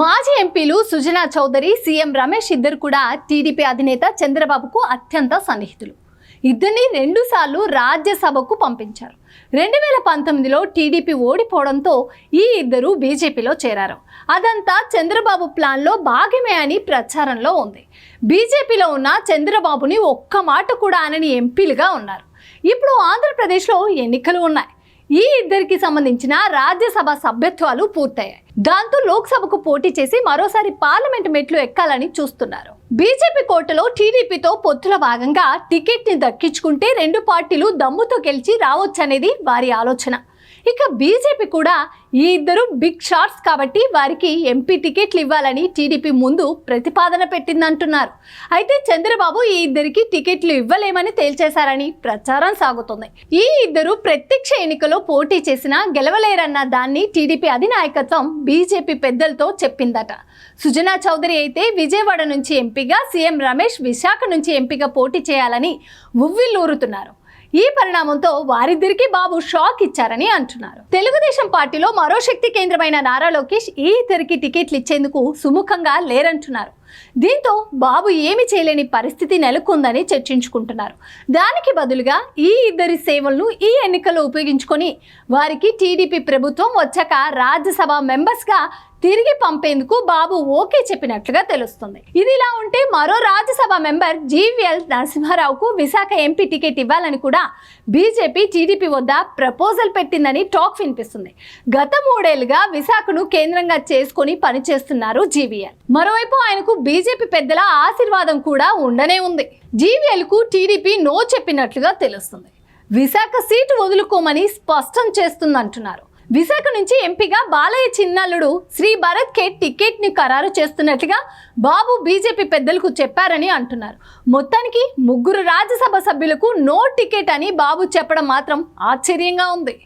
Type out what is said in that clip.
మాజీ ఎంపీలు సుజనా చౌదరి సీఎం రమేష్ ఇద్దరు కూడా టీడీపీ అధినేత చంద్రబాబుకు అత్యంత సన్నిహితులు. ఇద్దరిని రెండుసార్లు రాజ్యసభకు పంపించారు. రెండు వేల పంతొమ్మిదిలో టీడీపీ ఓడిపోవడంతో ఈ ఇద్దరు బీజేపీలో చేరారు. అదంతా చంద్రబాబు ప్లాన్లో భాగమే అని ప్రచారంలో ఉంది. బీజేపీలో ఉన్న చంద్రబాబుని ఒక్క మాట కూడా అనని ఎంపీలుగా ఉన్నారు. ఇప్పుడు ఆంధ్రప్రదేశ్లో ఎన్నికలు ఉన్నాయి. ఈ ఇద్దరికి సంబంధించిన రాజ్యసభ సభ్యత్వాలు పూర్తయ్యాయి. దాంతో లోక్సభకు పోటీ చేసి మరోసారి పార్లమెంట్ మెట్లు ఎక్కాలని చూస్తున్నారు. బీజేపీ కోటలో టీడీపీతో పొత్తుల భాగంగా టికెట్ని దక్కించుకుంటే రెండు పార్టీలు దమ్ముతో గెలిచి రావచ్చనేది వారి ఆలోచన. ఇక బీజేపీ కూడా ఈ ఇద్దరు బిగ్ షాట్స్ కాబట్టి వారికి ఎంపీ టికెట్లు ఇవ్వాలని టీడీపీ ముందు ప్రతిపాదన పెట్టిందంటున్నారు. అయితే చంద్రబాబు ఈ ఇద్దరికి టికెట్లు ఇవ్వలేమని తేల్చేశారని ప్రచారం సాగుతుంది. ఈ ఇద్దరు ప్రత్యక్ష ఎన్నికలో పోటీ చేసినా గెలవలేరన్న దాన్ని టీడీపీ అధినాయకత్వం బీజేపీ పెద్దలతో చెప్పిందట. సుజనా చౌదరి అయితే విజయవాడ నుంచి ఎంపీగా సీఎం రమేష్ విశాఖ నుంచి ఎంపీగా పోటీ చేయాలని ఉవ్విల్లూరుతున్నారు ఈ పరిణామంతో వారిద్దరికీ బాబు షాక్ ఇచ్చారని అంటున్నారు. తెలుగుదేశం పార్టీలో మరో శక్తి కేంద్రమైన నారా లోకేష్ ఈ ఇద్దరికి టికెట్లు ఇచ్చేందుకు సుముఖంగా లేరంటున్నారు. దీంతో బాబు ఏమి చేయలేని పరిస్థితి నెలకొందని చర్చించుకుంటున్నారు. దానికి బదులుగా ఈ ఇద్దరి సేవలను ఈ ఎన్నికల్లో ఉపయోగించుకొని వారికి టీడీపీ ప్రభుత్వం వచ్చాక రాజ్యసభ మెంబర్స్గా తిరిగి పంపేందుకు బాబు ఓకే చెప్పినట్లుగా తెలుస్తుంది. ఇది ఇలా ఉంటే మరో రాజ్యసభ మెంబర్ జీవీఎల్ నరసింహారావుకు విశాఖ ఎంపీ టికెట్ ఇవ్వాలని కూడా బీజేపీ టీడీపీ వద్ద ప్రపోజల్ పెట్టిందని టాక్ వినిపిస్తుంది. గత మూడేళ్ళుగా విశాఖను కేంద్రంగా చేసుకొని పనిచేస్తున్నారు జీవీఎల్. మరోవైపు ఆయనకు బీజేపీ పెద్దల ఆశీర్వాదం కూడా ఉండనే ఉంది. జీవీఎల్కు టీడీపీ నో చెప్పినట్లుగా తెలుస్తుంది. విశాఖ సీటు వదులుకోమని స్పష్టం చేస్తుందంటున్నారు. విశాఖ నుంచి ఎంపీగా బాలయ్య చిన్నల్లుడు శ్రీ భరత్ కే టికెట్ని ఖరారు చేస్తున్నట్లుగా బాబు బీజేపీ పెద్దలకు చెప్పారని అంటున్నారు. మొత్తానికి ముగ్గురు రాజ్యసభ సభ్యులకు నో టికెట్ అని బాబు చెప్పడం మాత్రం ఆశ్చర్యంగా ఉంది.